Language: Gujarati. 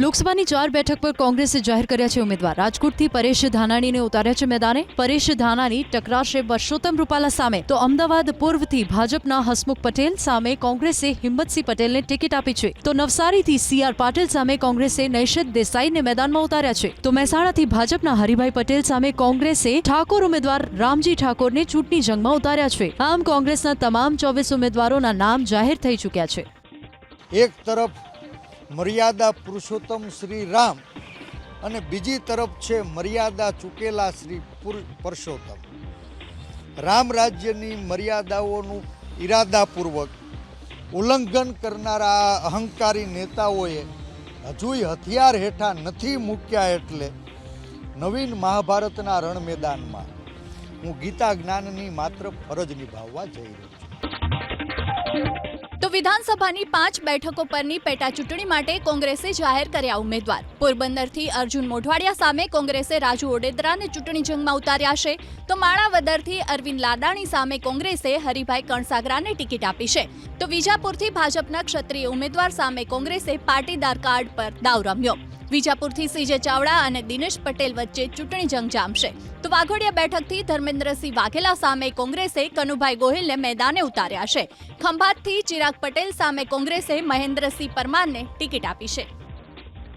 લોકસભાની ચાર બેઠક પર કોંગ્રેસે જાહેર કર્યા છે ઉમેદવાર. રાજકોટથી પરેશ ધાનાણીને ઉતાર્યા છે મેદાને. પરેશ ધાનાણી ટકરાશે પરસોત્તમ રૂપાલા સામે. તો અમદાવાદ પૂર્વથી ભાજપના હસમુખ પટેલ સામે કોંગ્રેસે હિંમતસિંહ પટેલને ટિકિટ આપી છે. તો નવસારીથી સીઆર પાટીલ સામે કોંગ્રેસે નૈશદ દેસાઈને મેદાનમાં ઉતાર્યા છે. તો મહેસાણાથી ભાજપના હરિભાઈ પટેલ સામે કોંગ્રેસે ઠાકોર ઉમેદવાર રામજી ઠાકોરને ચૂંટણી જંગમાં ઉતાર્યા છે. આમ કોંગ્રેસના તમામ ચોવીસ ઉમેદવારોના નામ જાહેર થઈ ચૂક્યા છે. એક તરફ મર્યાદા પુરુષોત્તમ શ્રી રામ અને બીજી તરફ છે મર્યાદા ચૂકેલા શ્રી પુર- પરસોત્તમ. રામ રાજ્યની મર્યાદાઓનું ઈરાદાપૂર્વક ઉલ્લંઘન કરનારા અહંકારી નેતાઓએ હજુય હથિયાર હેઠા નથી મૂક્યા એટલે નવીન મહાભારતના રણ મેદાનમાં હું ગીતા જ્ઞાનની માત્ર ફરજ નિભાવવા જઈ રહ્યો છું. વિધાનસભાની પાંચ બેઠકો પરની પેટા ચૂંટણી માટે કોંગ્રેસે જાહેર કર્યા ઉમેદવાર. પોરબંદરથી અર્જુન મોઢવાડિયા સામે કોંગ્રેસે રાજુ ઓડેદરાને ચૂંટણી જંગમાં ઉતાર્યા છે. તો માણાવદરથી અરવિંદ લાડાણી સામે કોંગ્રેસે હરિભાઈ કણસાગરાને ટિકિટ આપી છે. તો વિજાપુરથી ભાજપના ક્ષત્રિય ઉમેદવાર સામે કોંગ્રેસે પાટીદાર કાર્ડ પર દાવ રમ્યો. વિજાપુરથી સીજે ચાવડા અને દિનેશ પટેલ વચ્ચે ચૂંટણી જંગ જામશે. તો વાઘોડિયા બેઠકથી ધર્મેન્દ્રસિંહ વાઘેલા સામે કોંગ્રેસે કનુભાઈ ગોહિલને મેદાને ઉતાર્યા છે. ખંભાતથી ચિરાગ પટેલ સામે કોંગ્રેસે મહેન્દ્રસિંહ પરમારને ટિકિટ આપી છે.